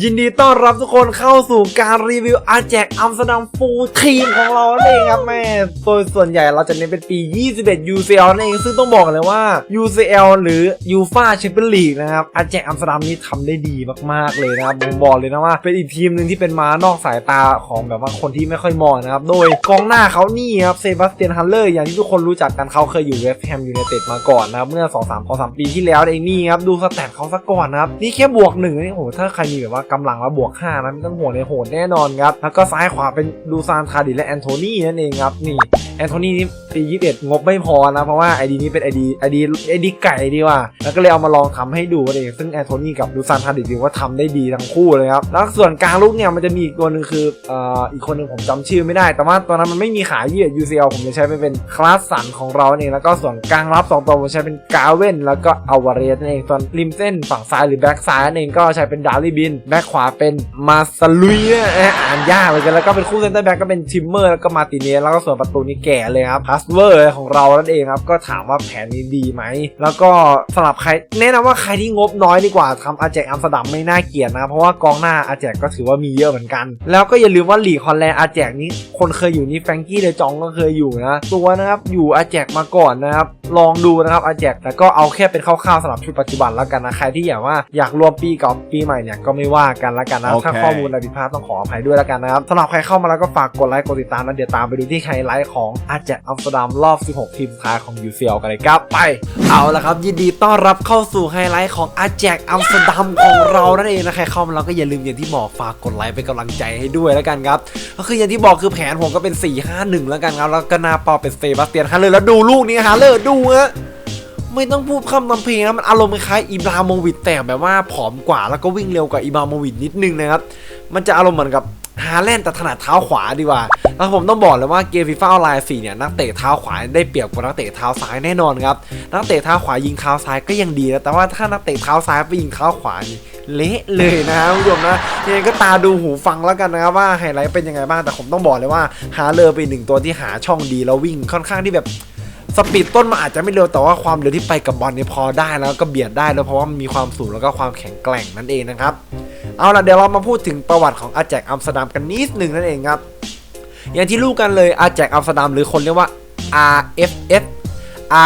ยินดีต้อนรับทุกคนเข้าสู่การรีวิวอาแจกอัมสเตอร์ดัมฟูลทีมของเรานั่นเองครับแม่โดยส่วนใหญ่เราจะเน้นเป็นปี 21 UCL นั่นเองซึ่งต้องบอกเลยว่า UCL หรือ UFA Champions League นะครับอาแจกอัมสเตอร์ดัมนี่ทำได้ดีมากๆเลยนะครับผมบอกเลยนะว่า เป็นอีกทีมหนึ่งที่เป็นม้านอกสายตาของแบบว่าคนที่ไม่ค่อยมองนะครับ โดยกองหน้าเขานี่ครับเซบาสเตียนฮัลเลอร์อย่างที่ทุกคนรู้จักกันเขาเคยอยู่เวสต์แฮมยูไนเต็ดมาก่อนนะครับเมื่อ2-3 2-3ปีที่แล้วเองนี่ครับดูสแตทเขาซะก่อนนะครับนี่แค่บวกหนึ่งนี่โอ้โหถ้าใครมีแบบว่ากำลังแล้วบวก5นะไม่ต้องห่วงเลยโหดแน่นอนครับแล้วก็ซ้ายขวาเป็นดูซานคาดิและแอนโทนีนั่นเองครับนี่แอนโทนีนี่ปี21 งบไม่พอนะ เพราะว่าไอดีนี้เป็นไอดีไอดีไอดีไก่ดีว่า แล้วก็เลยเอามาลองทำให้ดูนั่นเองซึ่งแอนโทนีกับดูซานคาดิถือว่าทำได้ดีทั้งคู่เลยครับแล้วส่วนกลางลูกเนี่ยมันจะมีอีกตัวหนึ่งคือเอ่ออีกคนหนึ่งผมจำชื่อไม่ได้ แต่ว่าตอนนั้นมันไม่มีขายยี่ UCL ผมจะใช้ไปเป็นคลาสสันของเราเองแล้วก็ส่วนกลางรับสองตัวผมใช้เป็นกาเวนแล้วก็อวาเรสนั่นเองส่วนริมเส้นฝั่งซ้ายหรือแบ็กซ้ายนั่นเองก็ใช้เป็นดารี่บินแบ็กขวาเป็นมาซาลุยเนี่ยเอ๊ะอ่านยากเหมือนกันแล้วก็เป็นคู่เซนเตอร์แบ็กก็เป็นทิมเมอร์แล้วก็มาติเนสแล้วก็ส่วนประตูนี่แก่เลยครับพัสเวอร์ของเรานั่นเองครับก็ถามว่าแผนนี้ดีไหม แล้วก็สำหรับใครแนะนำว่าใครที่งบน้อยดีกว่าทำอาแจกอัมสต์ดัมไม่น่าเกลียดนะ เพราะว่ากองหน้าอาแจกก็ถือว่ามีเยอะเหมือนกัน แล้วก็อย่าลืมว่าหลีกฮอลแลนอาแจกนี้คนเคยอยู่นี่แฟรงกี้เดจองก็เคยอยู่นะตัวนะครับอยู่อาแจกมาก่อนนะครับลองดูนะครับอาแจกแต่ก็เอาแค่เป็นคร่าวๆสำหรับชุดปัจจุบันแล้วกันนะใครที่อยากว่าอยากรวมปีกับปีใหม่เนี่ยก็ไม่ว่ากันแล้วกันนะโอเคถ้าข้อมูลอะไรผิดพลาดต้องขออภัยด้วยแล้วกันนะครับสำหรับใครเข้ามาแล้วก็ฝากกดไลค์กดติดตามนะเดี๋ยวตามไปดูที่ไฮไลท์ของอาแจกอัมสเตอร์ดัมรอบ 16 ทีมสุดท้ายของ UCL กันเลยครับไป เอาละครับยินดีต้อนรับเข้าสู่ไฮไลท์ของอาแจกอัมสเตอร์ดัมของเรานั่นเองนะใครเข้ามาแล้วก็อย่าลืมอย่างที่บอกฝากกดไลค์เป็นกำลังใจให้ด้วยแล้วกันครับก็คืออย่างที่บอกคือแผนผมก็เป็น 4-5-1 แล้วกันครับแล้วก็หนาเปาเป็นเซบาสเตียนฮาเลอร์แล้วดูลูกนี้ฮาเลอร์ดูฮะ ไม่ต้องพูดคำนำเพลงนะมันอารมณ์คล้ายอิบราโมวิชแต่แบบว่าผอมกว่าแล้วก็วิ่งเร็วกว่าอิบราโมวิชนิดนึงนะครับ มันจะอารมณ์เหมือนกับฮาแลนด์แต่ถนัดเท้าขวาดีกว่า แล้วผมต้องบอกเลยว่าเกมฟีฟ่าออนไลน์4เนี่ยนักเตะเท้าขวาได้เปรียบกว่านักเตะเท้าซ้ายแน่นอนครับ นักเตะเท้าขวายิงเท้าซ้ายก็ยังดีนะแต่ว่าถ้านักเตะเท้าซ้ายไปยิงเท้าขวานี่เละเลยนะคุณผู้ชมนะยังไงก็ตาดูหูฟังแล้วกันนะครับว่าไฮไลท์เป็นยังไงบ้างแต่ผมต้องบอกเลยว่าฮาเลอร์เป็นหนึ่งตัวที่หาช่องดีแล้ววิ่งค่อนข้างที่แบบ สปีดต้นมันอาจจะไม่เร็วแต่ว่าความเร็วที่ไปกับบอลเนี่ยพอได้แล้วก็เบียดได้แล้วเพราะว่ามันมีความสูงแล้วก็ความแข็งแกร่งนั่นเองนะครับ เอาล่ะเดี๋ยวเรามาพูดถึงประวัติของอาแจกอัมสเตอร์ดัมกันนิดหนึ่งนั่นเองครับอย่างที่รู้กันเลยอาแจกอัมสเตอร์ดัมหรือคนเรียกว่า RFS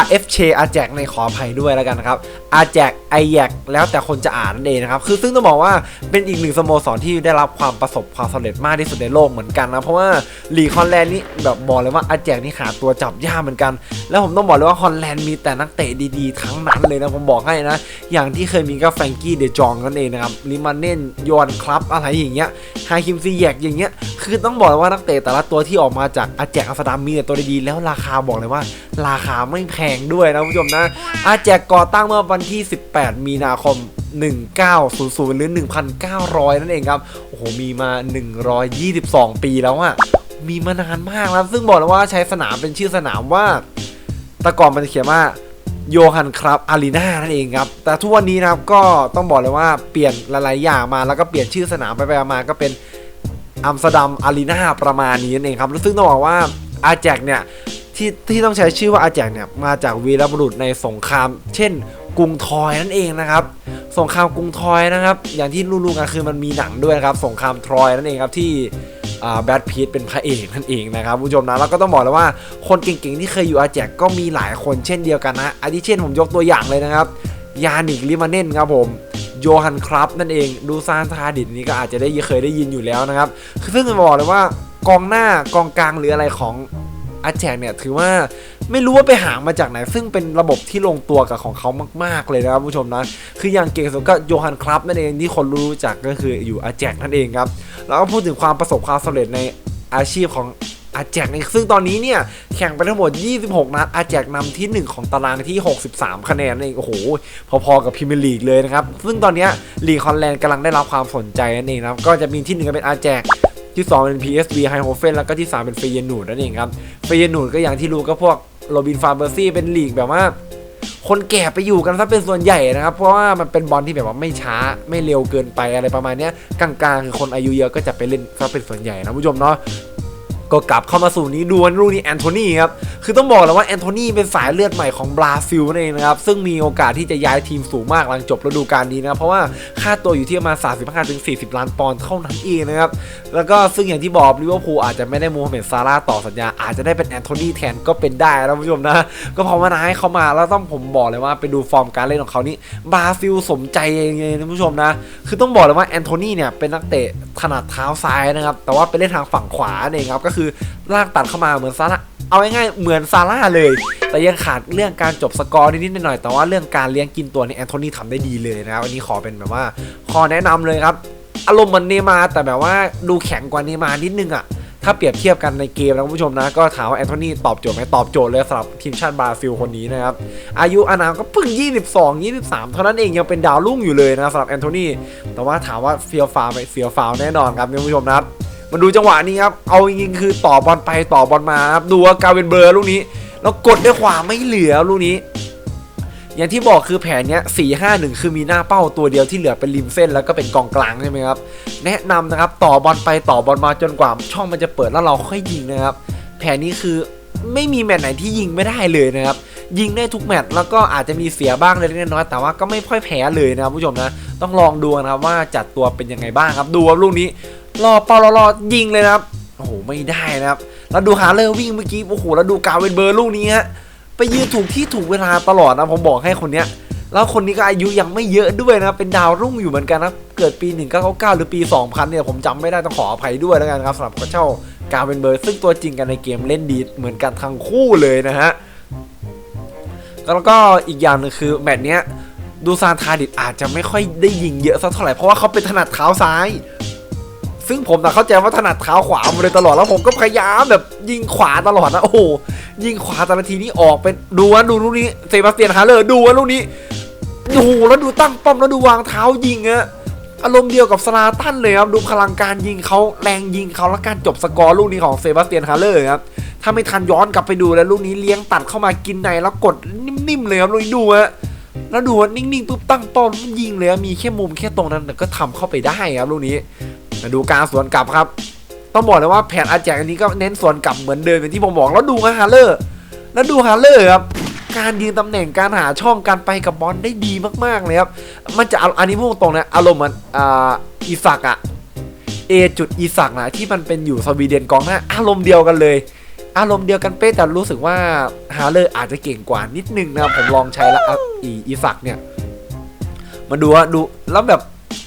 RFC อาแจกในขออภัยด้วยแล้วกันนะครับอาแจกไอแยกแล้วแต่คนจะอ่านนั่นเองนะครับ คือซึ่งต้องบอกว่าเป็นอีกหนึ่งสโมสรที่ได้รับความประสบความสำเร็จมากที่สุดในโลกเหมือนกันนะ เพราะว่าลีกฮอลแลนด์นี่แบบบอกเลยว่าอาแจกนี่หาตัวจับยากเหมือนกัน แล้วผมต้องบอกเลยว่าฮอลแลนด์มีแต่นักเตะดีๆ ทั้งนั้นเลยนะ ผมบอกให้นะ อย่างที่เคยมีก็แฟรงกี้เดจองนั่นเองนะครับลิมานเน่นยอนคลับอะไรอย่างเงี้ยฮาคิมซีแยกอย่างเงี้ยคือต้องบอกเลยว่านักเตะแต่ละตัวที่ออกมาจากอาแจกอัสเตอร์ดัมมีแต่ตัวดีๆแล้วราคาบอกเลยว่า ราคาไม่แพงด้วยนะคุณผู้ชมนะอาแจกก่อตั้งเมื่อวันที่ 18 มีนาคม 1900 หรือ 1,900 นั่นเองครับ โอ้โห มีมา 122 ปีแล้วอะมีมานานมากแล้ว ซึ่งบอกเลยว่าใช้สนามเป็นชื่อสนามว่า แต่ก่อนมันจะเขียนว่าโยฮันครับอารีนานั่นเองครับ แต่ทุกวันนี้นะครับก็ต้องบอกเลยว่าเปลี่ยนหลายๆอย่างมาแล้วก็เปลี่ยนชื่อสนามไปไปมาก็เป็นอัมสเตอร์ดัมอารีนาประมาณนี้นั่นเองครับ ซึ่งต้องบอกว่าอาแจกเนี่ย ที่ที่ต้องใช้ชื่อว่าอาแจกเนี่ยมาจากวีรบุรุษในสงคราม เช่น กรุงทอยนั่นเองนะครับ สงครามกรุงทอยนะครับ อย่างที่รู้ๆกันคือมันมีหนังด้วยนะครับสงครามทรอยนั่นเองครับที่แบทพีทเป็นพระเอกนั่นเองนะครับผู้ชมนะแล้วก็ต้องบอกเลยว่าคนเก่งๆที่เคยอยู่อาแจกก็มีหลายคนเช่นเดียวกันนะอาทิเช่นผมยกตัวอย่างเลยนะครับยานิกลิมาเน่นครับผมโยฮันครับนั่นเองดูซานทาดิดนี่ก็อาจจะได้เคยได้ยินอยู่แล้วนะครับคือซึ่งจะบอกเลยว่ากองหน้ากองกลางหรืออะไรของ อาแจกเนี่ยถือว่าไม่รู้ว่าไปหามาจากไหน ซึ่งเป็นระบบที่ลงตัวกับของเขามาก ๆ เลยนะครับผู้ชมนะ คืออย่างเก่งสุดก็โยฮันคลับนั่นเองที่คนรู้จักก็คืออยู่อาแจกนั่นเองครับ แล้วก็พูดถึงความประสบความสำเร็จในอาชีพของอาแจกในซึ่งตอนนี้เนี่ย แข่งไปทั้งหมด 26 นัดอาแจกนำที่ 1 ของตารางที่ 63 คะแนนนั่นเอง โอ้โห พอๆกับพรีเมียร์ลีกเลยนะครับ ซึ่งตอนนี้ลีกฮอลแลนด์กำลังได้รับความสนใจนั่นเองนะครับ ก็จะมีที่หนึ่งก็เป็นอาแจก ที่ 2 เป็น PSV h i h o f e n แล้วก็ที่ 3 เป็นเฟยนูดนั่นเองครับเฟยนูดก็อย่างที่รู้ก็พวกโรบินฟาเบอร์ซี่เป็นลีกแบบว่า คนแก่ไปอยู่กันซะเป็นส่วนใหญ่นะครับ เพราะว่ามันเป็นบอลที่แบบว่าไม่ช้าไม่เร็วเกินไปอะไรประมาณนี้กลางๆคือคนอายุเยอะก็จะไปเล่นซะเป็นส่วนใหญ่นะผู้ชมเนาะ ก็กลับเข้ามาสู่นี้ดวลลูกนี้แอนโทนีครับ คือต้องบอกเลยว่าแอนโทนีเป็นสายเลือดใหม่ของบราซิลนั่นเองนะครับ ซึ่งมีโอกาสที่จะย้ายทีมสูงมากหลังจบฤดูกาลนี้นะครับ เพราะว่าค่าตัวอยู่ที่ประมาณ 35ถึง40 ล้านปอนด์เท่านั้นเองนะครับ แล้วก็ซึ่งอย่างที่บอกลิเวอร์พูลอาจจะไม่ได้มูฮัมเหม็ดซาร่าต่อสัญญา อาจจะได้เป็นแอนโทนีแทนก็เป็นได้นะคุณผู้ชมนะ ก็ภานาให้เขามาแล้วต้องผมบอกเลยว่าไปดูฟอร์มการเล่นของเขานี่บราซิลสมใจเองเลยนะคุณผู้ชมนะ คือต้องบอกเลยว่าแอนโทนีเนี่ยเป็นนักเตะถนัดเท้าซ้ายนะครับ แต่ว่าไปเล่นทางฝั่งขวาเองครับก็คือลากตัดเข้ามาเหมือนซาร่าเอาง่ายๆเหมือนซาร่าเลย แต่ยังขาดเรื่องการจบสกอร์นิดๆหน่อยๆแต่ว่าเรื่องการเลี้ยงกินตัวนี่แอนโทนีทำได้ดีเลยนะครับอันนี้ขอเป็นแบบว่าขอแนะนำเลยครับ อารมณ์เหมือนเนมาแต่แบบว่าดูแข็งกว่าเนมานิดนึงอะถ้าเปรียบเทียบกันในเกมนะคุณผู้ชมนะ ก็ถามว่าแอนโทนีตอบโจทย์ไหมตอบโจทย์เลยสำหรับทีมชาติบราซิลคนนี้นะครับ อายุอานามก็เพิ่ง 22 23 เท่านั้นเองยังเป็นดาวรุ่งอยู่เลยนะสำหรับแอนโทนีแต่ว่าถามว่าเฟียวฟาวไหมเฟียวฟาวแน่นอนครับคุณผู้ชมนะครับ มาดูจังหวะนี้ครับ เอาจริงๆคือต่อบอลไปต่อบอลมาครับ ดูว่ากาเวนเบอร์ลูกนี้ แล้วกดด้วยขวาไม่เหลือลูกนี้ อย่างที่บอกคือแผนเนี้ย4 5 1คือมีหน้าเป้าตัวเดียวที่เหลือเป็นริมเส้นแล้วก็เป็นกองกลางใช่ไหมครับ แนะนำนะครับต่อบอลไปต่อบอลมาจนกว่าช่องมันจะเปิดแล้วเราค่อยยิงนะครับ แผนนี้คือไม่มีแมตช์ไหนที่ยิงไม่ได้เลยนะครับ ยิงได้ทุกแมตช์แล้วก็อาจจะมีเสียบ้างเล็กน้อยแต่ว่าก็ไม่ค่อยแพ้เลยนะครับผู้ชมนะ ต้องลองดูนะครับว่าจัดตัวเป็นยังไงบ้างครับ ดูครับลูกนี้ รอเป้ารอรอยิงเลยนะครับ โอ้โห ไม่ได้นะครับ แล้วดูหาเลอร์วิ่งเมื่อกี้ โอ้โห แล้วดูกาเวนเบอร์ลูกนี้ฮะ ไปยืนถูกที่ถูกเวลาตลอดนะ ผมบอกให้คนเนี้ย แล้วคนนี้ก็อายุยังไม่เยอะด้วยนะ เป็นดาวรุ่งอยู่เหมือนกันนะ เกิดปี 1999 หรือปี 2000 เนี่ย ผมจำไม่ได้ต้องขออภัยด้วยแล้วกันครับสำหรับเจ้ากาเวนเบอร์ซึ่งตัวจริงกันในเกมเล่นดีเหมือนกันทั้งคู่เลยนะฮะ แล้วก็อีกอย่างนึงคือแมตช์เนี้ยดูซานทาดิดอาจจะไม่ค่อยได้ยิงเยอะสักเท่าไหร่เพราะว่าเขาเป็นถนัดเท้าซ้าย ซึ่งผมนะเข้าใจว่าถนัดเท้าขวามาเลยตลอดแล้วผมก็พยายามแบบยิงขวาตลอดนะโอ้โหยิงขวาแต่ละทีนี้ออกเป็นดูว่าดูลูกนี้เซบาสเตียนฮาเลอร์ดูว่าลูกนี้โอ้โหแล้วดูตั้งป้อมแล้วดูวางเท้ายิงอะอารมณ์เดียวกับสลาตันเลยครับดูพลังการยิงเขาแรงยิงเขาและการจบสกอร์ลูกนี้ของเซบาสเตียนฮาเลอร์ครับถ้าไม่ทันย้อนกลับไปดูแล้วลูกนี้เลี้ยงตัดเข้ามากินในแล้วกดนิ่มๆเลยครับลูกนี้ดูฮะแล้วดูว่านิ่งๆปุ๊บตั้งป้ามันยิงเลยมีแค่มุมแค่ตรงนั้นแต่ก็ทำเข้าไปได้ครับลูกนี้ ดูการสวนกลับครับ ต้องบอกเลยว่าแผนอาแจกอันนี้ก็เน้นสวนกลับเหมือนเดิมอย่างที่ผมบอกแล้วดูฮาร์เลอร์แล้วดูฮาร์เลอร์ครับการยืนตำแหน่งการหาช่องการไปกับบอลได้ดีมากๆเลยครับมันจะเอาอันนี้พูดตรงๆนะอารมณ์มันอีสักอะเอจุดอีสักนะที่มันเป็นอยู่สวีเดนกองหน้าอารมณ์เดียวกันเลย อารมณ์เดียวกันเป๊ะแต่รู้สึกว่าฮาร์เลอร์อาจจะเก่งกว่านิดนึงนะผมลองใช้แล้วอะอีอีสักเนี่ยมาดูว่าดูแล้วแบบ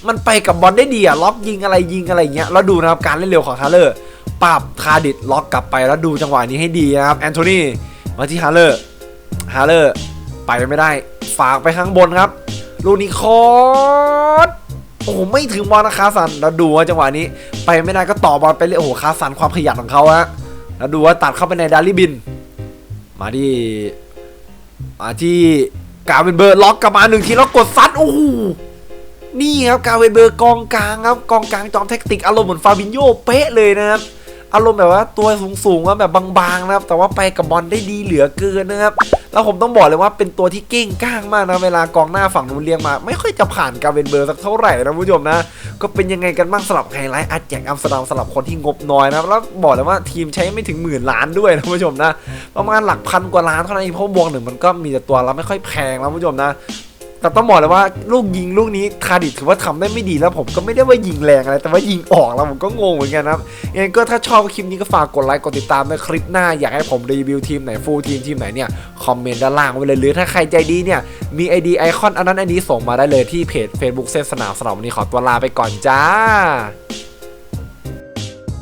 มันไปกับบอลได้ดีอะล็อกยิงอะไรยิงอะไรเงี้ยแล้วดูนะครับการเล่นเร็วของฮาร์เลอร์ปราบคาดิดล็อกกลับไปแล้วดูจังหวะนี้ให้ดีนะครับแอนโทนีมาที่ฮาร์เลอร์ฮาร์เลอร์ไปไม่ได้ ฝากไปข้างบนครับลูนี้คอร์สโอ้โหไม่ถึงบอลนะคาสันแล้วดูว่าจังหวะนี้ ไปไม่ได้ก็ต่อบอลไปเลยโอ้โหคาสันความขยันของเขาฮะแล้วดูว่าตัดเข้าไปในดาริบิน มาที่มาที่กาเวนเบอร์ล็อกกลับมาหนึ่งทีแล้วกดซัดโอ้โห นี่ครับกาเวเบอร์กองกลางครับกองกลางจอมแท็กติกอารมณ์เหมือนฟาบินโยเป๊ะเลยนะครับอารมณ์แบบว่าตัวสูงๆว่าแบบบางๆนะครับ แต่ว่าไปกับบอลได้ดีเหลือเกินนะครับ แล้วผมต้องบอกเลยว่าเป็นตัวที่เก่งก้างมากนะเวลากองหน้าฝั่งนู้นเลี้ยงมา ไม่ค่อยจะผ่านกาเวนเบอร์สักเท่าไหร่นะผู้ชมนะ ก็เป็นยังไงกันบ้างสำหรับไฮไลท์อาแจกอัมสเตอร์ดัมสำหรับคนที่งบน้อยนะแล้วบอกเลยว่าทีมใช้ไม่ถึงหมื่นล้านด้วยนะผู้ชมนะ ประมาณหลักพันกว่าล้านเท่านั้นเองเพราะบวกหนึ่งมันก็มีแต่ตัวแล้วไม่ค่อยแพงแล้วผู้ชมนะ แต่ต้องบอกเลยว่าลูกยิงลูกนี้คาดิถือว่าทำได้ไม่ดีแล้วผมก็ไม่ได้ว่ายิงแรงอะไร แต่ว่ายิงออกแล้วผมก็งงเหมือนกันครับยังไงก็ถ้าชอบคลิปนี้ก็ฝากกดไลค์กดติดตามในคลิปหน้าอยากให้ผมรีวิวทีมไหนฟูลทีมทีมไหนเนี่ยคอมเมนต์ด้านล่างไว้เลยหรือถ้าใครใจดีเนี่ยมีไอดีไอคอนอันนั้นอันนี้ส่งมาได้เลยที่เพจ Facebook เส้นสนามสนามวันนี้ขอตัวลาไปก่อนจ้า